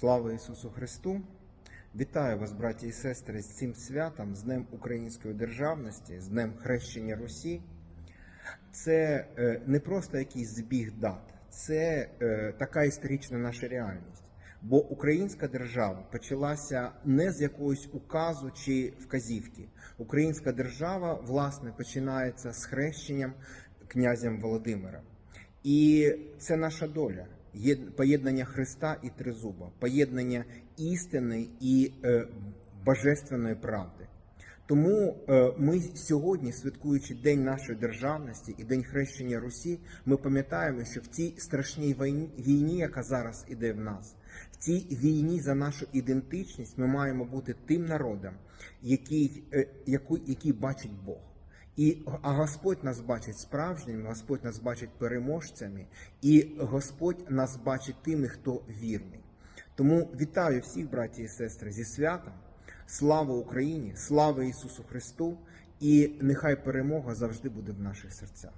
Слава Ісусу Христу! Вітаю вас, браті і сестри, з цим святом, з Днем Української державності, з Днем Хрещення Русі. Це е, не просто якийсь збіг дат, це е, така історична наша реальність. Бо українська держава почалася не з якогось указу чи вказівки. Українська держава, власне, починається з хрещенням князем Володимиром. І це наша доля. Поєднання Христа і Тризуба, поєднання істини і е, божественної правди. Тому е, ми сьогодні, святкуючи День нашої державності і День хрещення Русі, ми пам'ятаємо, що в цій страшній війні, яка зараз іде в нас, в цій війні за нашу ідентичність, ми маємо бути тим народом, який, е, яку, який бачить Бог. І а Господь нас бачить справжніми, Господь нас бачить переможцями, і Господь нас бачить тими, хто вірний. Тому вітаю всіх, браті і сестри, зі святом. Слава Україні! Слава Ісусу Христу! І нехай перемога завжди буде в наших серцях.